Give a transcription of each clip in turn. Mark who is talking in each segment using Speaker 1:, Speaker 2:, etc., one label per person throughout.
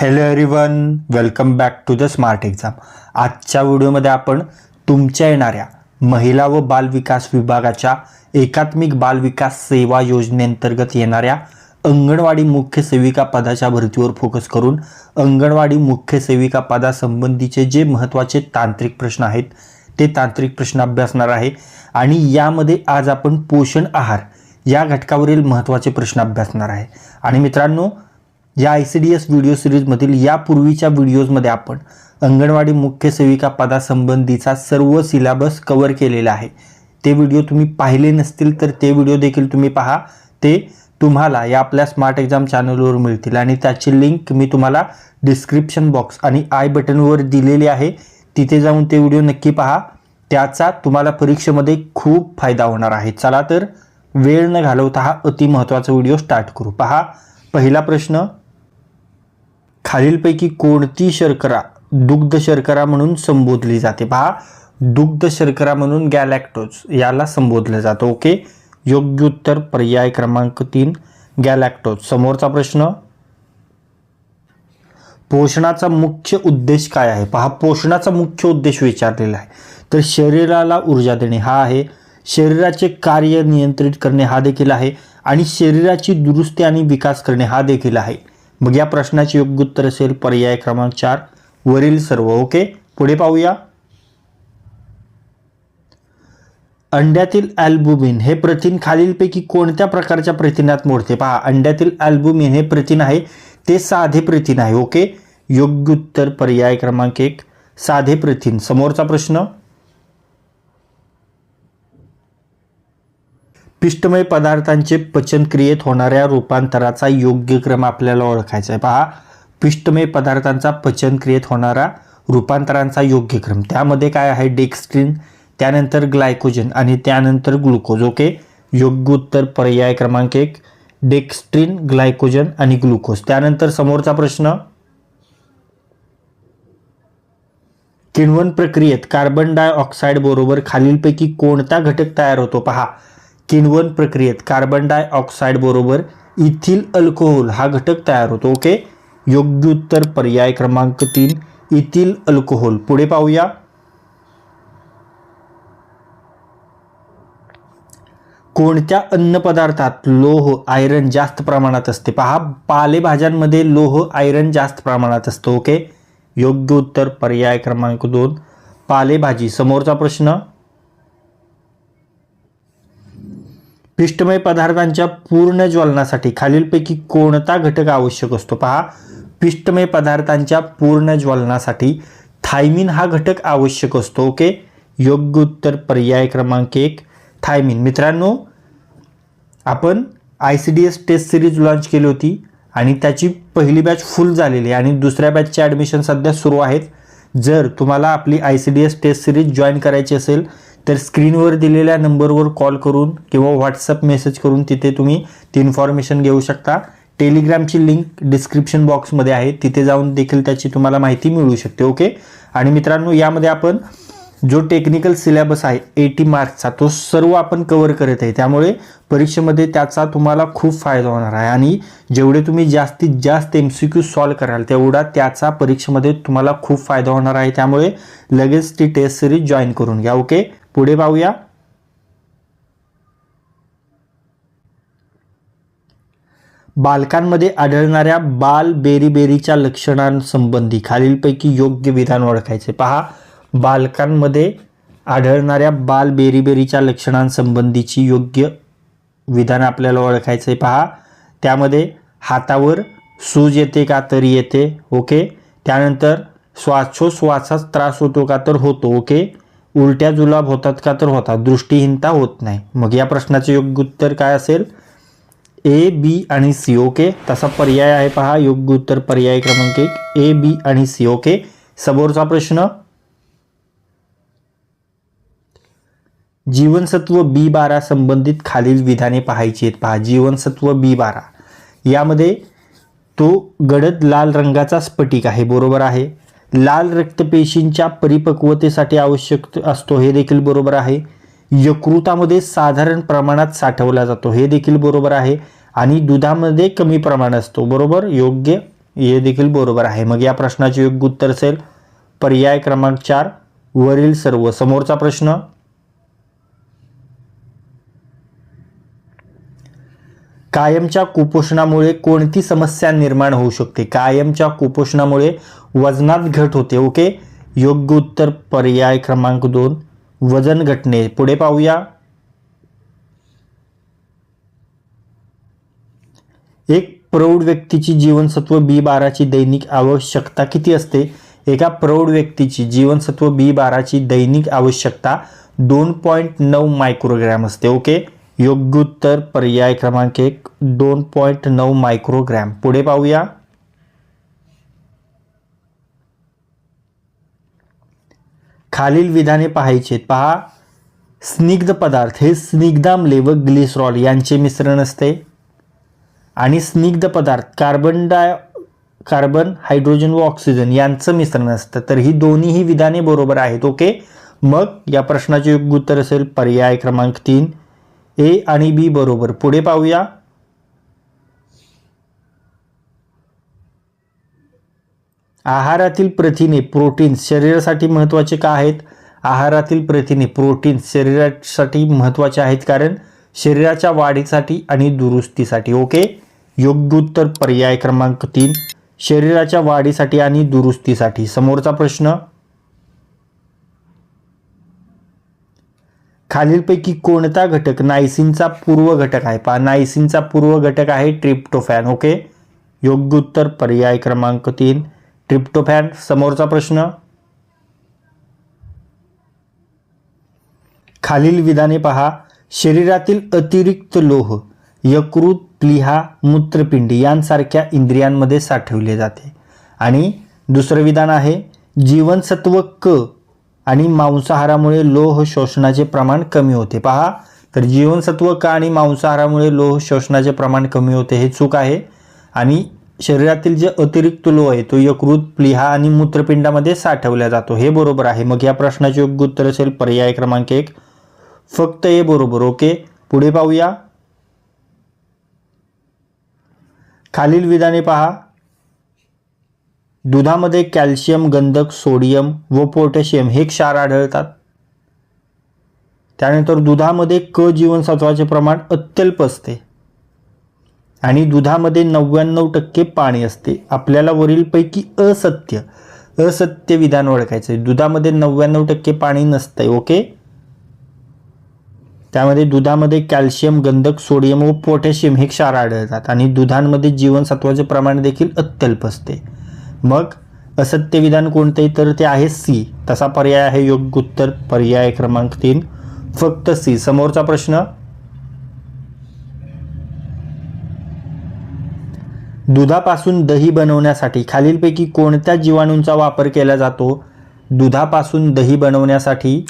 Speaker 1: Hello everyone welcome back to the smart exam आजच्या व्हिडिओमध्ये आपण तुमच्या येणाऱ्या महिला व बालविकास विभागाच्या एकात्मिक बालविकास सेवा योजनेअंतर्गत येणाऱ्या अंगणवाडी मुख्य सेविका पदाच्या भरतीवर फोकस करून अंगणवाडी मुख्य सेविका पदासंबंधीचे जे महत्त्वाचे तांत्रिक प्रश्न आहेत ते तांत्रिक प्रश्न अभ्यासणार आहे. आणि यामध्ये आज आपण पोषण आहार या घटकावरील महत्त्वाचे प्रश्न अभ्यासणार आहे. आणि मित्रांनो या I C D S video सिरीजमधील यापूर्वीच्या व्हिडिओजमध्ये आपण अंगणवाडी मुख्य सेविका पदासंबंधीचा सर्व सिलेबस कव्हर केलेला आहे. ते व्हिडिओ तुम्ही पाहिले नसतील तर ते व्हिडिओ देखील तुम्ही पहा. ते तुम्हाला या आपल्या स्मार्ट एक्झाम चॅनलवर मिळतील आणि त्याची लिंक मी तुम्हाला डिस्क्रिप्शन बॉक्स आणि आय बटनवर दिलेली आहे. तिथे जाऊन ते व्हिडिओ नक्की पहा. त्याचा तुम्हाला परीक्षेमध्ये खूप फायदा होणार आहे. चला तर वेळ न घालवता हा अति महत्त्वाचा व्हिडिओ स्टार्ट करू. पहा. पहिला प्रश्न खालीलपैकी कोणती शर्करा दुग्ध शर्करा म्हणून संबोधली जाते? पहा दुग्ध शर्करा म्हणून गॅलॅक्टोज याला संबोधलं जातं. ओके? योग्य उत्तर पर्याय क्रमांक तीन गॅलॅक्टोज. समोरचा प्रश्न. पोषणाचा मुख्य उद्देश काय आहे? पहा पोषणाचा मुख्य उद्देश विचारलेला आहे. तर शरीराला ऊर्जा देणे हा आहे. शरीराचे कार्य नियंत्रित करणे हा देखील आहे. आणि शरीराची दुरुस्ती आणि विकास करणे हा देखील आहे. मग या प्रश्नाचे योग्य उत्तर असेल पर्याय क्रमांक चार. वरील सर्व ओके? पुढे पाहूया. अंड्यातील अल्बुमिन हे प्रथिन खालीलपैकी कोणत्या प्रकारच्या प्रथिनात मोडते? पहा अंड्यातील अल्बुमिन हे प्रथिन आहे ते साधे प्रथिन आहे ओके? योग्य उत्तर पर्याय क्रमांक एक साधे प्रथिन. समोरचा प्रश्न? पिष्टमय पदार्थांचे पचनक्रियेत होणाऱ्या रूपांतराचा योग्य क्रम आपल्याला ओळखायचा आहे. पहा पिष्टमय पदार्थांचा पचनक्रियेत होणारा रूपांतरांचा योग्य क्रम. त्यामध्ये काय आहे? डेक्स्ट्रिन त्यानंतर ग्लायकोजन आणि त्यानंतर ग्लुकोज ओके? योग्य उत्तर पर्याय क्रमांक एक. डेक्स्ट्रीन ग्लायकोजन आणि ग्लुकोज त्यानंतर समोरचा प्रश्न. किण्वन प्रक्रियेत कार्बन डायऑक्साईड बरोबर खालीलपैकी कोणता घटक तयार होतो? पहा किण्वन प्रक्रियेत कार्बन डायऑक्साईड बरोबर इथिल अल्कोहोल हा घटक तयार होतो ओके योग्य उत्तर पर्याय क्रमांक तीन इथिल अल्कोहोल पुढे पाहूया. कोणत्या अन्नपदार्थात लोह आयरन जास्त प्रमाणात असते? पहा पालेभाज्यांमध्ये लोह आयरन जास्त प्रमाणात असतो ओके योग्य उत्तर पर्याय क्रमांक दोन पालेभाजी. समोरचा प्रश्न. पिष्टमय पदार्थांच्या पूर्ण ज्वलनासाठी खालीलपैकी कोणता घटक आवश्यक असतो? पहा पिष्टमय पदार्थांच्या पूर्ण ज्वलनासाठी थायमिन हा घटक आवश्यक असतो ओके? योग्य उत्तर पर्याय क्रमांक एक थायमिन. मित्रांनो आपण I C D S test series launch केली होती आणि त्याची पहिली बॅच फुल झालेली आहे आणि दुसऱ्या बॅचचे ॲडमिशन सध्या सुरू आहेत. जर तुम्हाला आपली I C D S test series join करायची असेल तर स्क्रीनवर दिलेल्या नंबरवर कॉल करून किंवा व्हॉट्सअप मेसेज करून तिथे तुम्ही ती इन्फॉर्मेशन घेऊ शकता. टेलिग्रामची लिंक डिस्क्रिप्शन बॉक्समध्ये आहे. तिथे जाऊन देखील त्याची तुम्हाला माहिती मिळू शकते ओके आणि मित्रांनो यामध्ये आपण जो टेक्निकल सिलेबस आहे एटी मार्क्सचा तो सर्व आपण कवर करत आहे. त्यामुळे परीक्षेमध्ये त्याचा तुम्हाला खूप फायदा होणार आहे. आणि जेवढे तुम्ही जास्तीत जास्त एम सी क्यू सॉल्व कराल तेवढा त्याचा परीक्षेमध्ये तुम्हाला खूप फायदा होणार आहे. त्यामुळे लगेच ती टेस्ट सिरीज जॉईन करून घ्या ओके पुढे पाहूया. बालकांमध्ये आढळणाऱ्या बाल बेरीबेरीच्या लक्षणांसंबंधी खालीलपैकी योग्य विधान ओळखायचे. पहा बालकांमध्ये आढळणाऱ्या बाल बेरीबेरीच्या लक्षणांसंबंधीची योग्य विधान आपल्याला ओळखायचं. आहे पहा त्यामध्ये हातावर सूज येते का तरी येते ओके. त्यानंतर श्वासोश्वासाच त्रास होतो का तर होतो ओके. उलट्या जुलाब होतात का तर होतात. दृष्टीहीनता होत नाही. मग या प्रश्नाचे योग्य उत्तर काय असेल? ए बी आणि सी ओके तसा पर्याय आहे पहा. योग्य उत्तर पर्याय क्रमांक एक. ए बी आणि सी ओके समोरचा प्रश्न. जीवनसत्व बी बारा संबंधित खालील विधाने पाहायची आहेत पहा. जीवनसत्व बी बारा. यामध्ये तो गडद लाल रंगाचा स्फटिक आहे. बरोबर आहे. लाल रक्तपेशींच्या परिपक्वतेसाठी आवश्यक असतो हे देखील बरोबर आहे. यकृतामध्ये साधारण प्रमाणात साठवला जातो हे देखील बरोबर आहे. आणि दुधामध्ये कमी प्रमाण असतो बरोबर? योग्य हे देखील बरोबर आहे. मग या प्रश्नाचे योग्य उत्तर असेल पर्याय क्रमांक चार वरील सर्व. समोरचा प्रश्न. कायमच्या कुपोषणामुळे कोणती समस्या निर्माण होऊ शकते? कायमच्या कुपोषणामुळे वजनात घट होते. ओके? योग्य उत्तर पर्याय क्रमांक दोन. वजन घटने पुढे पाहूया. एक प्रौढ व्यक्तीची जीवनसत्व बी बाराची दैनिक आवश्यकता किती असते? एका प्रौढ व्यक्तीची जीवनसत्व बी बाराची दैनिक आवश्यकता दोन पॉईंट नऊ मायक्रोग्रॅम असते. ओके? योग्य उत्तर पर्याय क्रमांक एक दोन पॉईंट नऊ मायक्रोग्रॅम. पुढे पाहूया. खालील विधाने पाहायचे. पहा. स्निग्ध पदार्थ. हे स्निग्धामले व ग्लिसरॉल यांचे मिश्रण असते. आणि स्निग्ध पदार्थ कार्बन डाय कार्बन हायड्रोजन व ऑक्सिजन यांचं मिश्रण असतं. तर ही दोन्हीही विधाने बरोबर आहेत ओके? मग या प्रश्नाचे योग्य उत्तर असेल पर्याय क्रमांक तीन. ए आणि बी बरोबर. पुढे पाहूया. आहारातील प्रथिने प्रोटीन्स शरीरासाठी महत्त्वाचे का आहेत? आहारातील प्रथिने प्रोटीन्स शरीरासाठी महत्त्वाचे आहेत कारण शरीराच्या वाढीसाठी आणि दुरुस्तीसाठी. ओके? योग्य उत्तर पर्याय क्रमांक तीन. शरीराच्या वाढीसाठी आणि दुरुस्तीसाठी. समोरचा प्रश्न. खालीलपैकी कोणता घटक नायसिनचा पूर्व घटक आहे? पहा नायसिनचा पूर्व घटक आहे ट्रिप्टोफॅन. ओके? योग्य उत्तर पर्याय क्रमांक तीन. ट्रिप्टोफॅन समोरचा प्रश्न. खालील विधाने पहा. शरीरातील अतिरिक्त लोह यकृत प्लिहा मूत्रपिंडी यांसारख्या इंद्रियांमध्ये साठवले जाते. आणि दुसरं विधान आहे जीवनसत्व क आणि मांसाहारामुळे लोह शोषणाचे प्रमाण कमी होते. पहा. तर जीवनसत्व क आणि मांसाहारामुळे लोह शोषणाचे प्रमाण कमी होते हे चूक आहे. आणि शरीरातील जे अतिरिक्त लोह आहे तो यकृत प्लिहा आणि मूत्रपिंडामध्ये साठवला जातो. हे बरोबर आहे. मग या प्रश्नाचे योग्य उत्तर असेल पर्याय क्रमांक एक. फक्त हे बरोबर ओके? पुढे पाहूया. खालील विधाने पहा. दुधामध्ये कॅल्शियम गंधक सोडियम व पोटॅशियम हे क्षार आढळतात. त्यानंतर दुधामध्ये क जीवनसत्वाचे प्रमाण अत्यल्प असते. आणि दुधामध्ये नव्याण्णव टक्के पाणी असते. आपल्याला वरीलपैकी असत्य असत्य विधान ओळखायचं आहे दुधामध्ये नव्याण्णव टक्के पाणी नसतंय ओके? त्यामध्ये दुधामध्ये कॅल्शियम गंधक सोडियम व पोटॅशियम हे क्षार आढळतात आणि दुधांमध्ये जीवनसत्वाचे प्रमाण देखील अत्यल्प असते. मग असत्य विधान कोणते तर ते आहे सी तसा पर्याय आहे योग्य उत्तर. पर्याय क्रमांक तीन. फक्त सी समोरचा प्रश्न. दुधापासून दही बनवण्यासाठी खालीलपैकी कोणत्या जीवाणूंचा वापर केला जातो? दुधापासून दही बनवण्यासाठी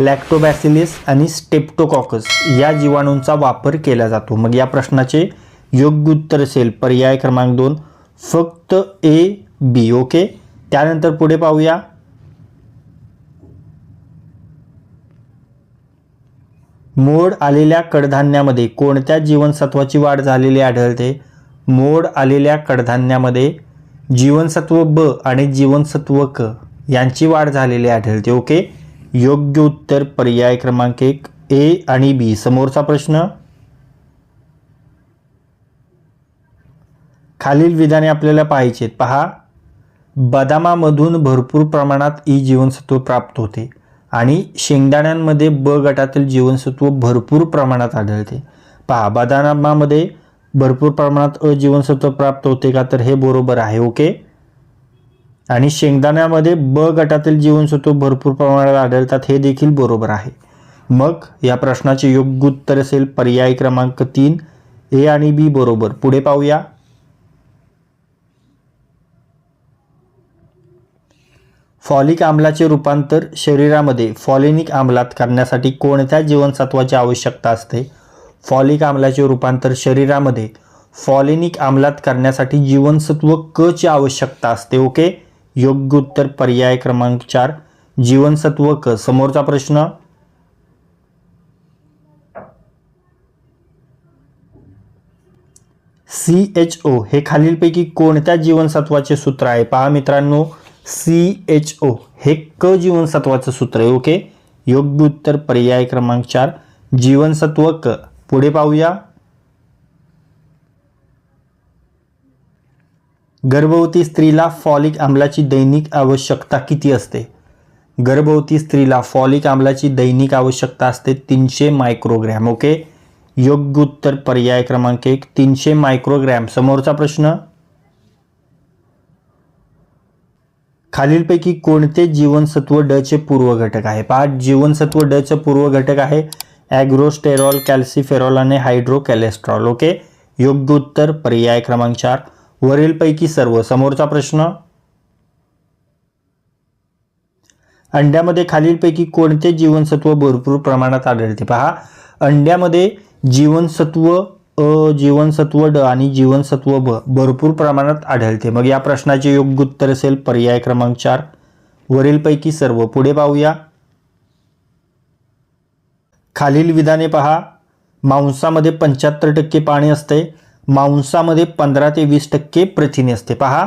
Speaker 1: लॅक्टोबॅसिलिस आणि स्टेप्टोकॉकस या जीवाणूंचा वापर केला जातो. मग या प्रश्नाचे योग्य उत्तर असेल पर्याय क्रमांक दोन फक्त ए बी ओके त्यानंतर पुढे पाहूया. मोड आलेल्या कडधान्यामध्ये कोणत्या जीवनसत्वाची वाढ झालेली आढळते? मोड आलेल्या कडधान्यामध्ये जीवनसत्व ब आणि जीवनसत्व क यांची वाढ झालेली आढळते ओके? योग्य उत्तर पर्याय क्रमांक एक ए आणि बी. समोरचा प्रश्न? खालील विधाने आपल्याला पाहायचे पहा. बदामामधून भरपूर प्रमाणात ई जीवनसत्व प्राप्त होते आणि शेंगदाण्यांमध्ये ब गटातील जीवनसत्व भरपूर प्रमाणात आढळते. पहा. बदामामध्ये भरपूर प्रमाणात अ जीवनसत्व प्राप्त होते का तर हे बरोबर आहे ओके? आणि शेंगदाण्यामध्ये ब गटातील जीवनसत्व भरपूर प्रमाणात आढळतात हे देखील बरोबर आहे. मग या प्रश्नाचे योग्य उत्तर असेल पर्याय क्रमांक तीन ए आणि बी बरोबर. पुढे पाहूया. फॉलिक आम्लाचे रूपांतर शरीरामध्ये फॉलिनिक आम्लात करण्यासाठी कोणत्या जीवनसत्वाची आवश्यकता असते? फॉलिक आम्लाचे रूपांतर शरीरामध्ये फॉलिनिक आम्लात करण्यासाठी जीवनसत्व क ची आवश्यकता असते ओके? योग्य उत्तर पर्याय क्रमांक चार जीवनसत्व क. समोरचा प्रश्न? सी एच ओ हे खालीलपैकी कोणत्या जीवनसत्वाचे सूत्र आहे? पहा मित्रांनो सी एच ओ हे क जीवनसत्वाचं सूत्र आहे ओके? योग्य उत्तर पर्याय क्रमांक चार जीवनसत्व क. पुढे पाहूया. गर्भवती स्त्रीला फॉलिक आम्लाची दैनिक आवश्यकता किती असते? गर्भवती स्त्रीला फॉलिक आम्लाची दैनिक आवश्यकता असते तीनशे मायक्रोग्रॅम ओके? योग्य उत्तर पर्याय क्रमांक एक तीनशे मायक्रोग्रॅम. समोरचा प्रश्न. खालीलपैकी कोणते जीवनसत्व डचे पूर्व घटक आहे? पहा जीवनसत्व डचे पूर्व घटक आहे. ॲग्रोस्टेरॉल कॅल्सिफेरॉल आणि हायड्रोकॅलेस्ट्रॉल. ओके? योग्य उत्तर पर्याय क्रमांक चार. वरीलपैकी सर्व. समोरचा प्रश्न? अंड्यामध्ये खालीलपैकी कोणते जीवनसत्व भरपूर प्रमाणात आढळते? पहा. अंड्यामध्ये जीवनसत्व अ जीवनसत्व ड आणि जीवनसत्व ब भरपूर प्रमाणात आढळते. मग या प्रश्नाचे योग्य उत्तर असेल पर्याय क्रमांक चार. वरीलपैकी सर्व. पुढे पाहूया. खालील विधाने पहा. मांसामध्ये पंच्याहत्तर टक्के पाणी असते. मांसामध्ये पंधरा ते वीस टक्के प्रथिने असते. पहा.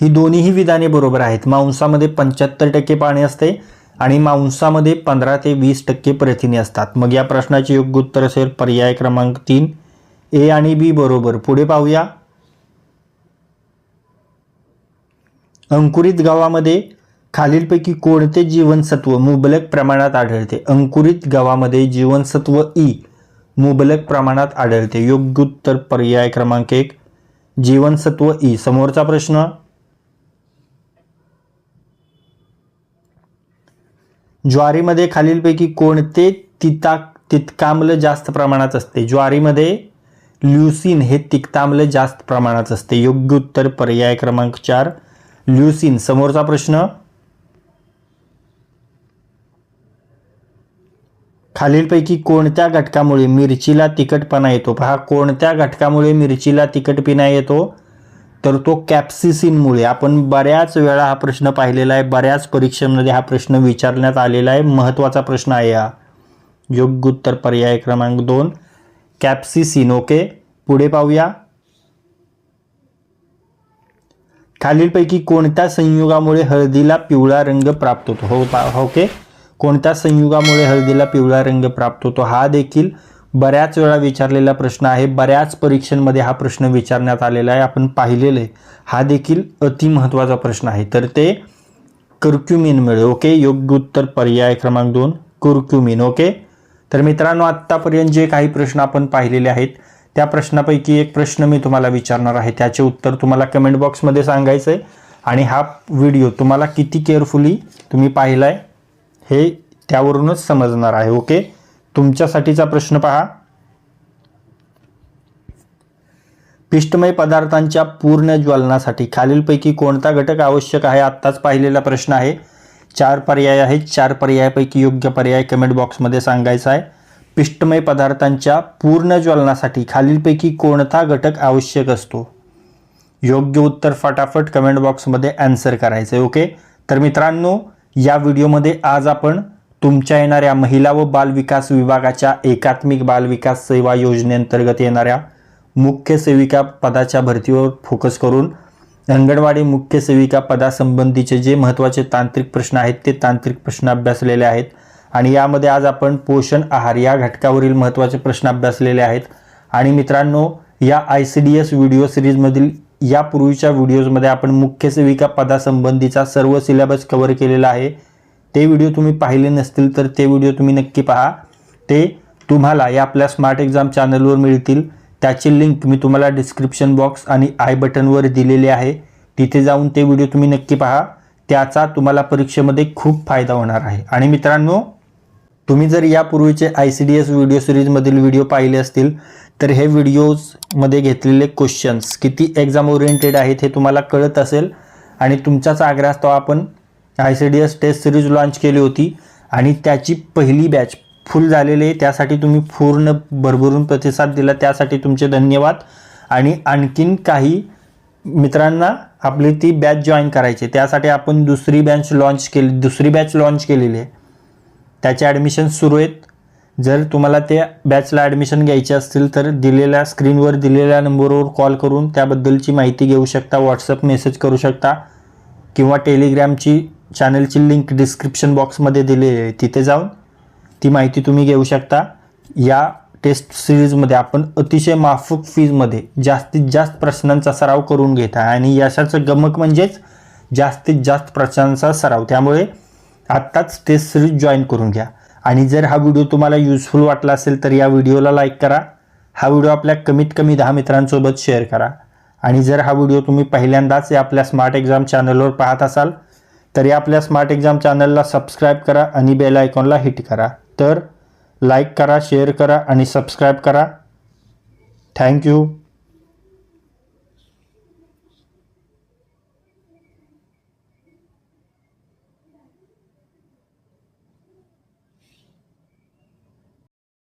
Speaker 1: ही दोन्हीही विधाने बरोबर आहेत. मांसामध्ये पंच्याहत्तर टक्के पाणी असते आणि मांसामध्ये पंधरा ते वीस टक्के प्रथिने असतात. मग या प्रश्नाचे योग्य उत्तर असेल पर्याय क्रमांक तीन. ए आणि बी बरोबर. पुढे पाहूया. अंकुरित गव्हामध्ये खालीलपैकी कोणते जीवनसत्व मुबलक प्रमाणात आढळते? अंकुरित गव्हामध्ये जीवनसत्व ई मुबलक प्रमाणात आढळते. योग्य उत्तर पर्याय क्रमांक एक जीवनसत्व ई. समोरचा प्रश्न. ज्वारीमध्ये खालीलपैकी कोणते तिता तितकाम्ल जास्त प्रमाणात असते? ज्वारीमध्ये ल्युसिन हे तिक्ताम्ल जास्त प्रमाणात असते. योग्य उत्तर पर्याय क्रमांक चार ल्युसिन. समोरचा प्रश्न. खालीलपैकी कोणत्या घटकामुळे मिरचीला तिखटपणा येतो? पहा कोणत्या घटकामुळे मिरचीला तिखटपणा येतो? तर तो कॅप्सिसिनमुळे आपण बऱ्याच वेळा हा प्रश्न पाहिलेला आहे. बऱ्याच परीक्षेमध्ये हा प्रश्न विचारण्यात आलेला आहे. महत्त्वाचा प्रश्न आहे हा. योग्य उत्तर पर्याय क्रमांक दोन. कॅप्सिसिन ओके पुढे पाहूया. खालीलपैकी कोणत्या संयुगामुळे हळदीला पिवळा रंग प्राप्त होतो? हो पा- हो, ओके कोणत्या संयुगामुळे हळदीला पिवळा रंग प्राप्त होतो हा देखील बऱ्याच वेळा विचारलेला प्रश्न आहे. बऱ्याच परीक्षांमध्ये हा प्रश्न विचारण्यात आलेला आहे. आपण पाहिलेलं आहे. हा देखील अतिमहत्त्वाचा प्रश्न आहे. तर ते कुर्क्युमिनमुळे ओके? योग्य उत्तर पर्याय क्रमांक दोन कुर्क्युमिन ओके? तर मित्रांनो आत्तापर्यंत जे काही प्रश्न आपण पाहिलेले आहेत त्या प्रश्नापैकी एक प्रश्न मी तुम्हाला विचारणार आहे. त्याचे उत्तर तुम्हाला कमेंट बॉक्समध्ये सांगायचं आहे आणि हा व्हिडिओ तुम्हाला किती केअरफुली तुम्ही पाहिला आहे हे त्यावरूनच समजणार आहे. ओके? तुमच्यासाठीचा प्रश्न पहा. पिष्टमय पदार्थांच्या पूर्ण ज्वलनासाठी खालीलपैकी कोणता घटक आवश्यक आहे? आत्ताच पाहिलेला प्रश्न आहे. चार पर्याय आहेत. चार पर्यायापैकी योग्य पर्याय कमेंट बॉक्समध्ये सांगायचा आहे. पिष्टमय पदार्थांच्या पूर्ण ज्वलनासाठी खालीलपैकी कोणता घटक आवश्यक असतो? योग्य उत्तर फटाफट कमेंट बॉक्समध्ये ॲन्सर करायचं आहे ओके? तर मित्रांनो या व्हिडिओमध्ये आज आपण तुमच्या येणाऱ्या महिला व बालविकास विभागाच्या एकात्मिक बालविकास सेवा योजनेअंतर्गत येणाऱ्या मुख्य सेविका पदाच्या भरतीवर फोकस करून अंगणवाडी मुख्य सेविका पदासंबंधीचे जे महत्त्वाचे तांत्रिक प्रश्न आहेत ते तांत्रिक प्रश्न अभ्यासलेले आहेत. आणि यामध्ये आज आपण पोषण आहार या घटकावरील महत्त्वाचे प्रश्न अभ्यासलेले आहेत. आणि मित्रांनो या I C D S video सिरीजमधील यापूर्वीच्या व्हिडिओजमध्ये आपण मुख्य सेविका पदासंबंधीचा सर्व सिलेबस कव्हर केलेला आहे. ते व्हिडिओ तुम्ही पाहिले नसतील तर ते व्हिडिओ तुम्ही नक्की पहा. ते तुम्हाला या आपल्या स्मार्ट एक्झाम चॅनलवर मिळतील. त्याची लिंक मी तुम्हाला डिस्क्रिप्शन बॉक्स आणि आय बटनवर दिलेली आहे. तिथे जाऊन ते व्हिडिओ तुम्ही नक्की पहा. त्याचा तुम्हाला परीक्षेमध्ये खूप फायदा होणार आहे. आणि मित्रांनो तुम्ही जर यापूर्वीचे I C D S video सिरीजमधील video पाहिले असतील तर हे व्हिडिओजमध्ये घेतलेले क्वेश्चन्स किती एक्झाम ओरिएंटेड आहेत हे तुम्हाला कळत असेल. आणि तुमचाच आग्रह असतो आपण I C D S test series launch केली होती. आणि त्याची पहिली बॅच फुल झालेली आहे. त्यासाठी तुम्ही पूर्ण भरभरून प्रतिसाद दिला. त्यासाठी तुमचे धन्यवाद. आणि आणखीन काही मित्रांना आपली ती बॅच जॉईन करायची त्यासाठी आपण दुसरी बॅच लॉन्च केली दुसरी बॅच लॉन्च केलेली आहे. त्याचे ॲडमिशन सुरू आहेत. जर तुम्हाला त्या बॅचला ॲडमिशन घ्यायची असतील तर दिलेल्या स्क्रीनवर दिलेल्या नंबरवर कॉल करून त्याबद्दलची माहिती घेऊ शकता व्हॉट्सअप मेसेज करू शकता किंवा टेलिग्रामची चॅनलची लिंक डिस्क्रिप्शन बॉक्समध्ये दिलेली आहे. तिथे जाऊन ती माहिती तुम्ही घेऊ शकता. या टेस्ट सिरीजमध्ये आपण अतिशय माफक फीजमध्ये जास्तीत जास्त प्रश्नांचा सराव करून घेत आहे आणि यशाचं गमक म्हणजेच जास्तीत जास्त प्रश्नांचा सराव. त्यामुळे आत्ताच टेस्ट सिरीज जॉईन करून घ्या. आणि जर हा व्हिडिओ तुम्हाला युजफुल वाटला असेल तर या व्हिडिओला लाईक करा. हा व्हिडिओ आपल्या कमीत कमी दहा मित्रांसोबत शेअर करा. आणि जर हा व्हिडिओ तुम्ही पहिल्यांदाच या आपल्या स्मार्ट एक्झाम चॅनलवर पाहत असाल तर या आपल्या स्मार्ट एक्झाम चॅनलला सबस्क्राईब करा आणि बेल आयकॉनला हिट करा. तर लाईक करा शेअर करा आणि सबस्क्राईब करा. थँक्यू